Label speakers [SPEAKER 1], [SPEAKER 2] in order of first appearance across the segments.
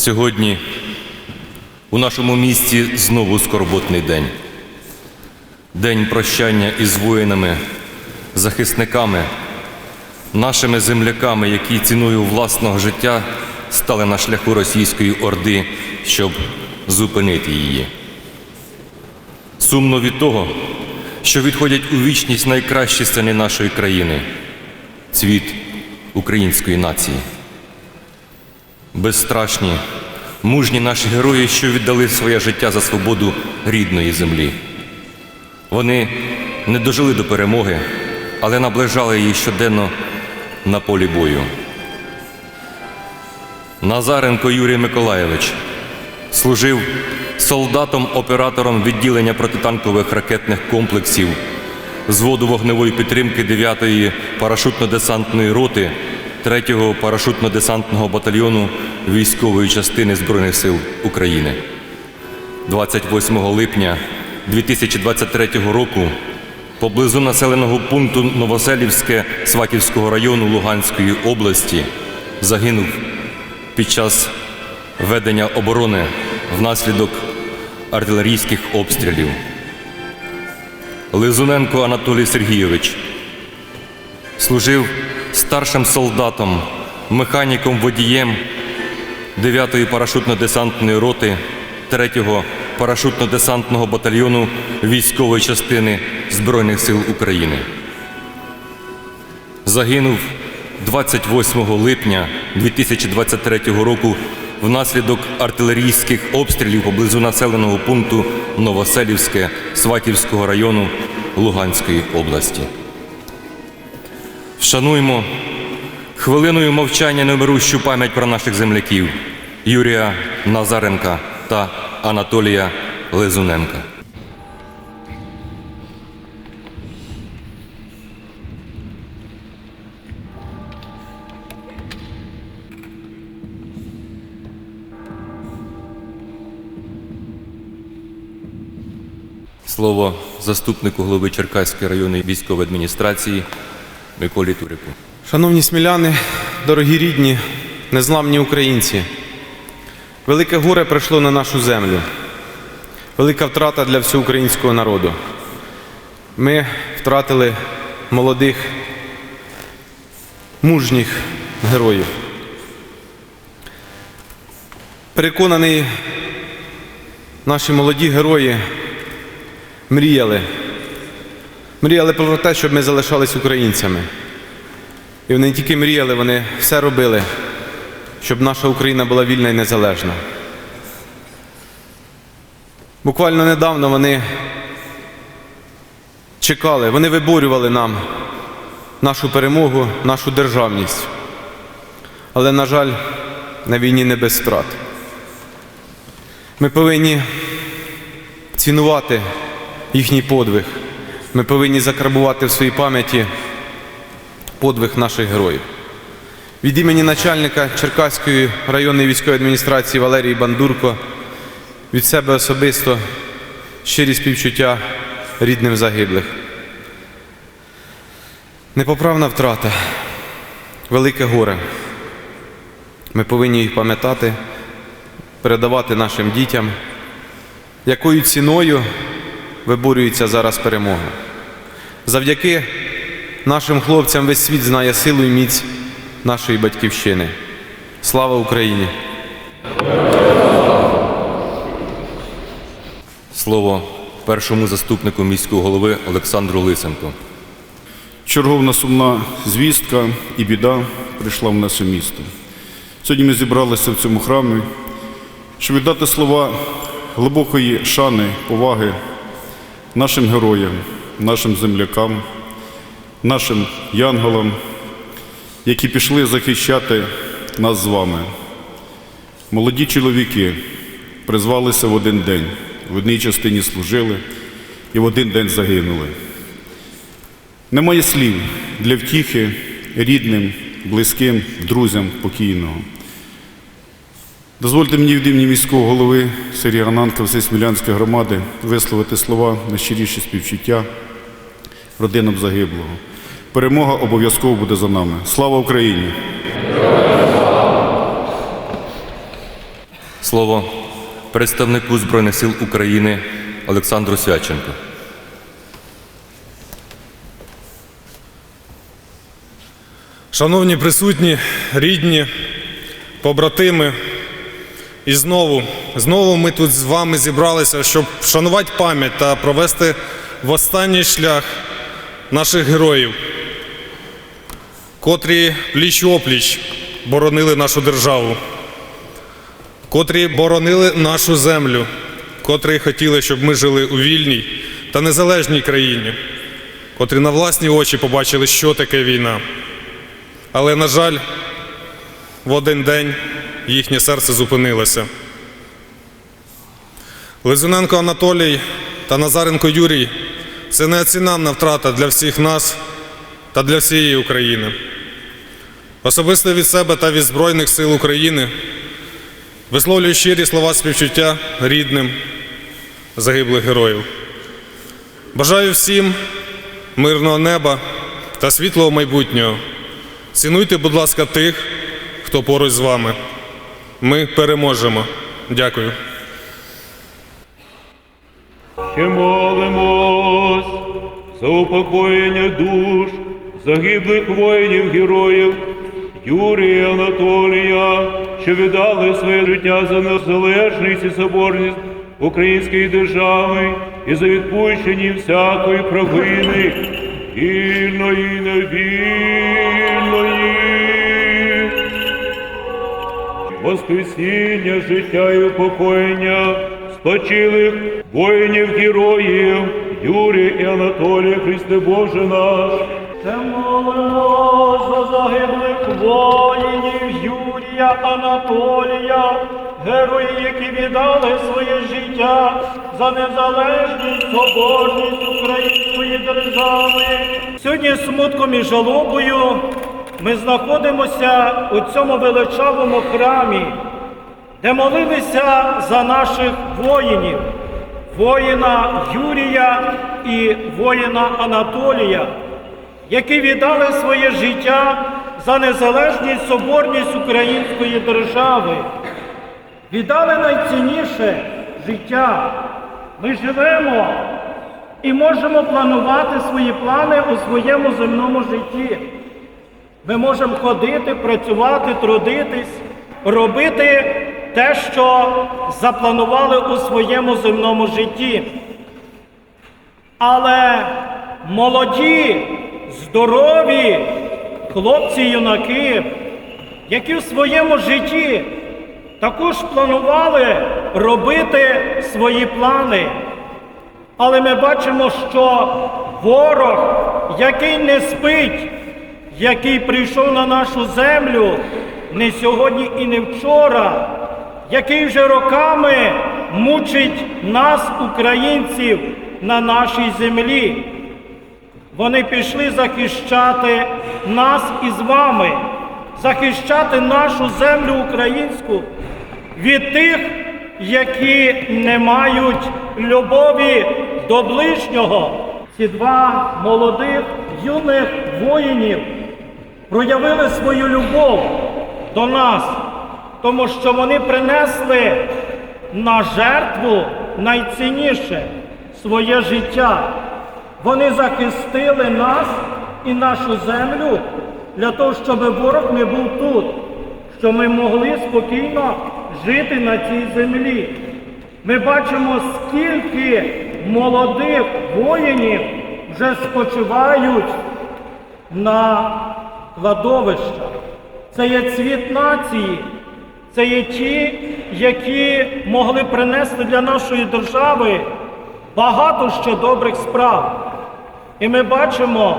[SPEAKER 1] Сьогодні у нашому місті знову скорботний день. День прощання із воїнами, захисниками, нашими земляками, які ціною власного життя стали на шляху російської орди, щоб зупинити її. Сумно від того, що відходять у вічність найкращі сини нашої країни, цвіт української нації. Безстрашні, мужні наші герої, що віддали своє життя за свободу рідної землі. Вони не дожили до перемоги, але наближали її щоденно на полі бою. Назаренко Юрій Миколайович служив солдатом-оператором відділення протитанкових ракетних комплексів зводу вогневої підтримки 9-ї парашутно-десантної роти 3-го парашутно-десантного батальйону військової частини Збройних сил України. 28 липня 2023 року поблизу населеного пункту Новоселівське Сватівського району Луганської області загинув під час ведення оборони внаслідок артилерійських обстрілів. Лизуненко Анатолій Сергійович служив старшим солдатом, механіком водієм 9-ї парашутно-десантної роти 3-го парашутно-десантного батальйону військової частини Збройних сил України. Загинув 28 липня 2023 року внаслідок артилерійських обстрілів поблизу населеного пункту Новоселівське Сватівського району Луганської області. Вшануймо хвилиною мовчання немирущу пам'ять про наших земляків Юрія Назаренка та Анатолія Лизуненка. Слово заступнику голови Черкаської районної військової адміністрації Миколі Турику.
[SPEAKER 2] Шановні сміляни, дорогі рідні, незламні українці, велике горе прийшло на нашу землю, велика втрата для всього українського народу. Ми втратили молодих, мужніх героїв. Переконаний, наші молоді герої мріяли. Мріяли про те, щоб ми залишались українцями. І вони не тільки мріяли, вони все робили, щоб наша Україна була вільна і незалежна. Буквально недавно вони чекали, вони виборювали нам нашу перемогу, нашу державність. Але, на жаль, на війні не без втрат. Ми повинні цінувати їхній подвиг. Ми повинні закарбувати в своїй пам'яті подвиг наших героїв. Від імені начальника Черкаської районної військової адміністрації Валерії Бандурко від себе особисто щирі співчуття рідним загиблих. Непоправна втрата, велике горе. Ми повинні їх пам'ятати, передавати нашим дітям, якою ціною виборюється зараз перемога. Завдяки нашим хлопцям весь світ знає силу і міць нашої батьківщини. Слава Україні!
[SPEAKER 1] Слово першому заступнику міського голови Олександру Лисенко.
[SPEAKER 3] Черговна сумна звістка і біда прийшла в наше місто. Сьогодні ми зібралися в цьому храмі, щоб віддати слова глибокої шани, поваги нашим героям, нашим землякам, нашим янголам, які пішли захищати нас з вами. Молоді чоловіки призвалися в один день, в одній частині служили і в один день загинули. Немає слів для втіхи рідним, близьким, друзям покійного. Дозвольте мені від імені міського голови Сергія Гананка Всесмілянської громади висловити слова найщиріші співчуття родинам загиблого. Перемога обов'язково буде за нами. Слава Україні!
[SPEAKER 1] Слово представнику Збройних сил України Олександру Свяченку.
[SPEAKER 4] Шановні присутні, рідні, побратими, і знову, знову ми тут з вами зібралися, щоб вшанувати пам'ять та провести в останній шлях наших героїв, котрі пліч опліч боронили нашу державу, котрі боронили нашу землю, котрі хотіли, щоб ми жили у вільній та незалежній країні, котрі на власні очі побачили, що таке війна. Але, на жаль, в один день їхнє серце зупинилося. Лизуненко Анатолій та Назаренко Юрій це неоціненна втрата для всіх нас та для всієї України. Особисто від себе та від Збройних сил України висловлюю щирі слова співчуття рідним загиблих героїв. Бажаю всім мирного неба та світлого майбутнього. Цінуйте, будь ласка, тих, хто поруч з вами. Ми переможемо. Дякую.
[SPEAKER 5] Ще молимось за упокоєння душ загиблих воїнів героїв Юрія Анатолія, що віддали своє життя за незалежність і соборність української держави і за відпущення всякої провини, вільної невільної. Воскресіння, життя і упокоєння спочилих воїнів героїв Юрія і Анатолія Христе Боже наш.
[SPEAKER 6] Загиблих воїнів Юрія Анатолія, герої, які віддали своє життя за незалежність, соборність української держави. Сьогодні смутком і жалобою ми знаходимося у цьому величавому храмі, де молилися за наших воїнів, воїна Юрія і воїна Анатолія які віддали своє життя за незалежність, соборність української держави. Віддали найцінніше життя. Ми живемо і можемо планувати свої плани у своєму земному житті. Ми можемо ходити, працювати, трудитись, робити те, що запланували у своєму земному житті. Але молоді, здорові хлопці-юнаки, які в своєму житті також планували робити свої плани. Але ми бачимо, що ворог, який не спить, який прийшов на нашу землю не сьогодні і не вчора, який вже роками мучить нас, українців, на нашій землі. Вони пішли захищати нас із вами, захищати нашу землю українську від тих, які не мають любові до ближнього. Ці два молодих юних воїнів проявили свою любов до нас, тому що вони принесли на жертву найцінніше своє життя. Вони захистили нас і нашу землю для того, щоб ворог не був тут, щоб ми могли спокійно жити на цій землі. Ми бачимо, скільки молодих воїнів вже спочивають на кладовищах. Це є цвіт нації, це є ті, які могли принести для нашої держави багато ще добрих справ. І ми бачимо,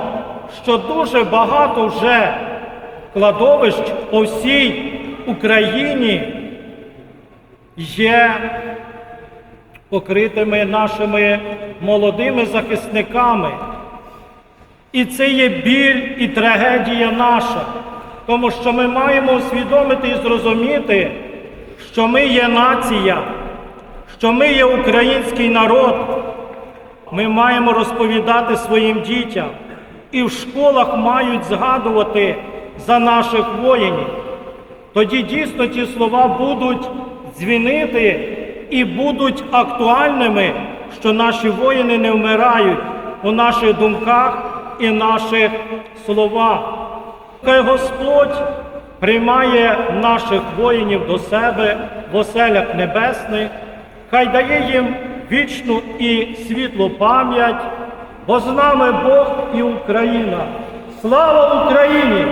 [SPEAKER 6] що дуже багато вже кладовищ по всій Україні є покритими нашими молодими захисниками. І це є біль і трагедія наша, тому що ми маємо усвідомити і зрозуміти, що ми є нація, що ми є український народ. Ми маємо розповідати своїм дітям і в школах мають згадувати за наших воїнів. Тоді дійсно ті слова будуть дзвінити і будуть актуальними, що наші воїни не вмирають у наших думках і наших словах. Хай Господь приймає наших воїнів до себе в оселях небесних, хай дає їм вічну і світлу пам'ять, бо з нами Бог і Україна. Слава Україні!